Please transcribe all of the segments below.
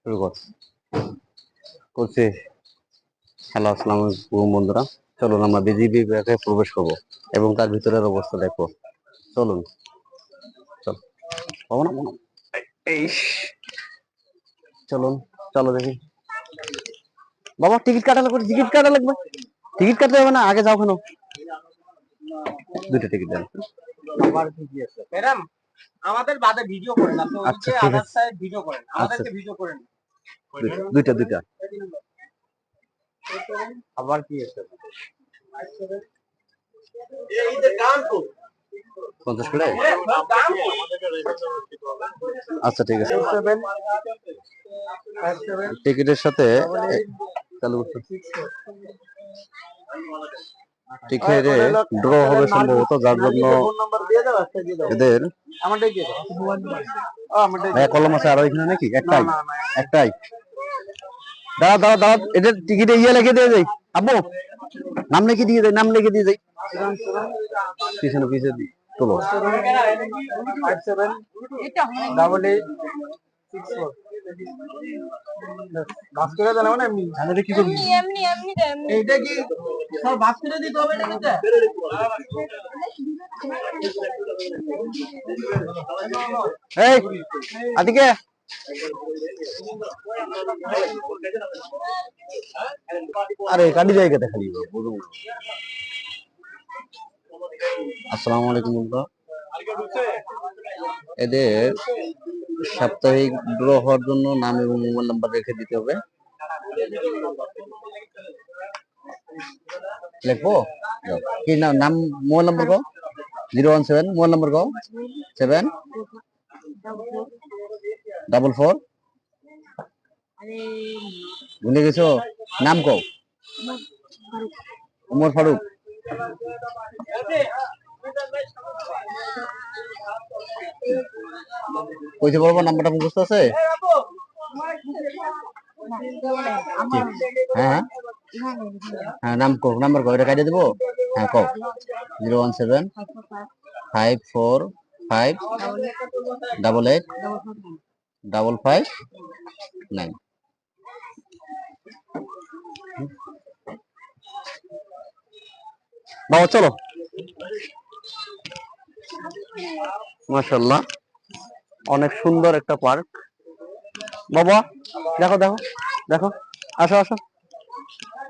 শুরু কর। করছি হ্যালো আসসালাম আলাইকুম বন্ধুরা। চলুন আমরা বিজিবি ব্যাগে প্রবেশ করব এবং তার ভিতরের অবস্থা দেখো চলুন। চল। পাবো না চলুন চলো দেখি। বাবা টিকিট কাটা লাগবে টিকিট কাটা লাগবে। টিকিট কাটতে হবে না আগে যাও কেন? দুটো টিকিট দেন। আমাদের বাদে ভিডিও করেন আপনি আচ্ছা, ওদিকে ঠিক আদার সাইড ভিডিও করেন আমাদেরকে আচ্ছা। ভিডিও করেন দুইটা- দুইটা দুইটা। আবার কি আছে এইদের গান তো। পঞ্চাশ করে? আচ্ছা ঠিক আছে। টিকিটের সাথে চালু করতে টিকিটে ড্র হবে সম্ভবত যার জন্য ফোন নাম্বার দিয়ে দাও একটা দিয়ে দাও। এদের। কলম আছে আরও এখানে নাকি? একটাই। একটাই। দাঁড়া দাঁড়া দাঁড়া এদের টিকিটে ইয়ে লিখে দিয়ে যাই আব্বু নাম লিখে দিয়ে যাই নাম লিখে দিয়ে যাই পিছনে পিছনে দি- তোলো। ডাবল এইট সিক্স ফোর দেন না এমনি। কি করবি এমনি এমনি এমনি এমনি। এইটা কি? হবে না কিন্তু এই, আদিকে। আরে কাটি জায়গাতে খালি। আসসালামু আলাইকুম, বন্ধুরা। এদের সাপ্তাহিক ড্র হওয়ার জন্য নাম এবং মোবাইল নাম্বার রেখে দিতে হবে। লিখব কি নাম নাম মোবাইল নাম্বার কও zero one seven mobile number কও সেভেন ডাবল ফোর ভুলে গেছো? নাম কও। উমর ফারুক। কইতে বলব, নাম্বারটা মুখস্থ আছে? কি? হ্যাঁ। হ্যাঁ নাম কও নাম্বার কও এটা কাটিয়ে দেবো? হ্যাঁ কও zero one seven five four five double eight double five nine. বাবা, চলো। মাশাল্লাহ অনেক সুন্দর একটা পার্ক। বাবা, দেখো দেখো দেখো। আসো আসো।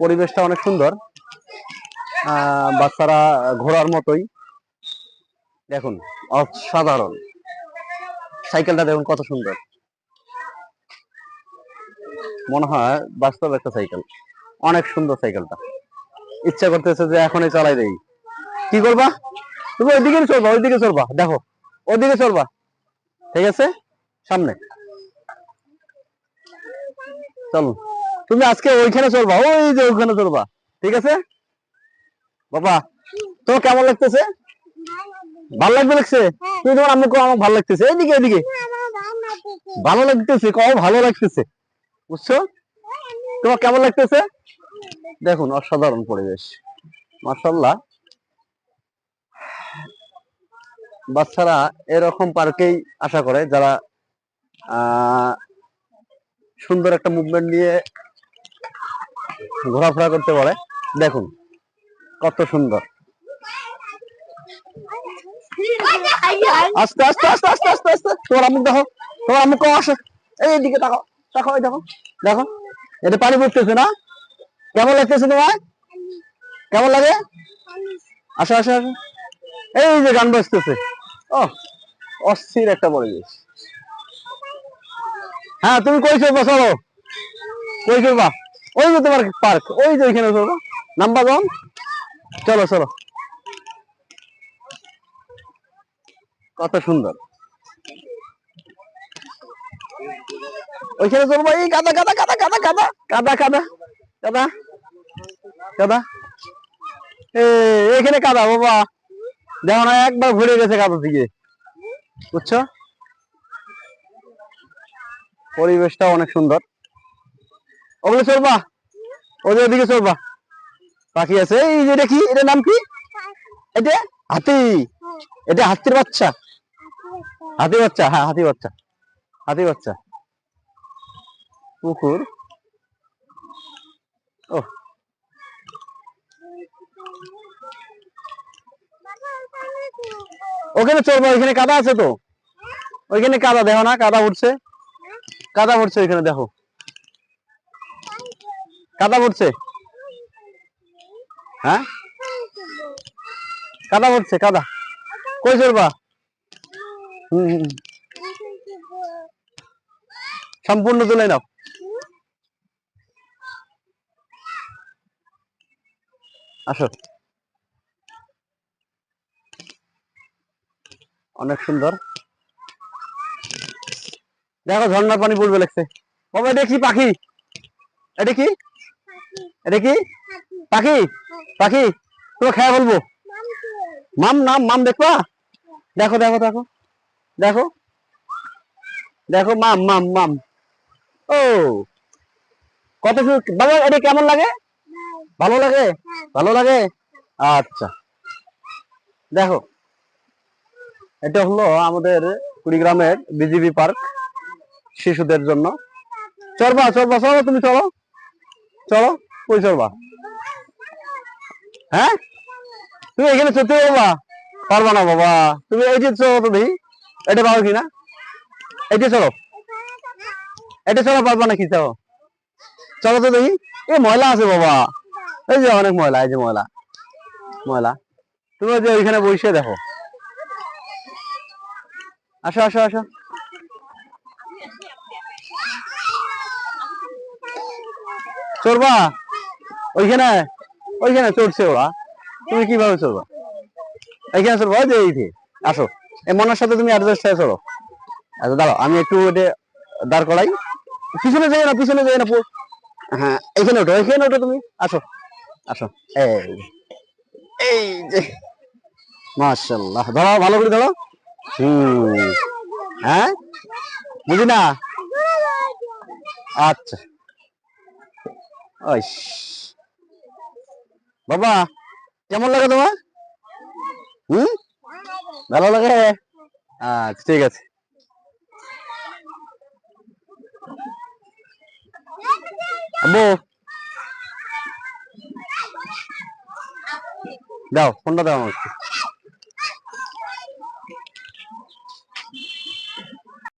পরিবেশটা অনেক সুন্দর। বাচ্চারা ঘোরার মতোই। দেখুন, অসাধারণ। সাইকেলটা দেখুন কত সুন্দর। মনে হয় বাস্তব একটা সাইকেল। অনেক সুন্দর সাইকেলটা। ইচ্ছা করতেছে যে এখনই চালাই দেই। কি করবা? তুমি ওইদিকে চলবা ওইদিকে চলবা। দেখো, ওইদিকে চলবা। ঠিক আছে? সামনে। চলো তুমি আজকে ওইখানে চলবা ওই যে ওইখানে চলবা ঠিক আছে? বাবা তোমার কেমন লাগতেছে? ভালো লাগবে লাগছে? তুমি তোমার আম্মু আমার ভালো লাগতেছে। এইদিকে এইদিকে। ভালো লাগতেছে। কও ভালো লাগতেছে। বুঝছ? তোমার কেমন লাগতেছে? দেখুন অসাধারণ পরিবেশ। মার্শাল্লাহ বাচ্চারা এরকম পার্কেই আশা করে যারা আহ, সুন্দর একটা মুভমেন্ট নিয়ে ঘোরাফেরা করতে পারে। দেখুন, কত সুন্দর। আস্তে আস্তে আস্তে আস্তে আস্তে আস্তে। তোমার আমুক দেখো, তোমার আমুক কম আসে। এইদিকে তাকাও দেখো এই দেখো দেখো। এটা পানি পড়তেছে না? কেমন লাগতেছে তোমার? কেমন লাগে? আসো আসো আসো। এই যে গান বাজতেছে। ও অস্থির একটা পরিবেশ। হ্যাঁ তুমি কই চলবা, চলো। কই চলবা? ওই যে তোমার পার্ক ওই যে ওইখানে চলবা নাম্বার ওয়ান চলো চলো। কত সুন্দর। ওইখানে চলবো এই কাদা কাদা কাদা কাদা কাদা কাদা কাদা কাদা কাদা এখানে কাদা বাবা। দেখো না, একবার ঘুরে গেছে কাদা দিকে বুঝছ? পরিবেশটা অনেক সুন্দর। ওগুলো চলবা? ওদের ওদিকে চলবা। পাখি আছে। এই যে এটা কি? এটার নাম কি? এটা হাতি। এটা হাতির বাচ্চা। হাতি বাচ্চা হ্যাঁ হাতি বাচ্চা। হাতি বাচ্চা। পুকুর। ও। ওখানে চলবো, ওইখানে কাদা আছে তো। ওইখানে কাদা, দেখো না, কাদা উঠছে। কাদা উঠছে, ওইখানে দেখো। কাদা পড়ছে? হ্যাঁ? কাদা পড়ছে, কাদা। কই চলবা হুম। সম্পূর্ণ তুলে নাও। আসো। অনেক সুন্দর। দেখো ঝর্ণার পানি পড়বে লাগছে এটা কি পাখি? এটা কি? এটা কি? পাখি? পাখি? তো খেয়ে বলব মাম নাম মাম দেখবা? দেখো দেখো দেখো। দেখো। দেখো, মাম মাম মাম। ও। কত বাবা, এটা কেমন লাগে? ভালো লাগে? ভালো লাগে? আচ্ছা। দেখো। এটা হলো আমাদের কুড়িগ্রামের বিজিবি পার্ক শিশুদের জন্য। চলবা চলবা চলো তুমি চলো চলো কই চলবা হ্যাঁ? তুমি এখানে চলতে পারবা পারবা না বাবা। তুমি এই যে চলো তো দেখি। এটা পারো কিনা এটা চলো। এটা চলো, পারবা নাকি? চলো। চলো তো দেখি। এই ময়লা আছে বাবা। এই যে অনেক ময়লা, এই যে ময়লা। ময়লা। তুমি যে ওইখানে বসে দেখো। আসো আসো আসো। চলবা ওইখানে ওইখানে চড়ছে ওরা। তুমি কীভাবে চলবা? এইখানে চলবা? যে এইতে আসো। এই মনের সাথে তুমি অ্যাডজাস্ট হয়ে চলো। আচ্ছা দাঁড়াও, আমি একটু ওটা দাঁড় করাই। পিছনে যাই না, পিছনে যাই না হ্যাঁ এখানে ওঠো, এইখানে ওঠো তুমি। আসো আসো। এই এই যে। মাশাল্লাহ ধরো, ভালো করে ধরো। হুম। হ্যাঁ? বুঝি না? আচ্ছা। ওই বাবা, কেমন লাগে তোমার? হুম? ভালো লাগে? আচ্ছা ঠিক আছে। আম্মু দাও, ফোনটা দাও আমাকে।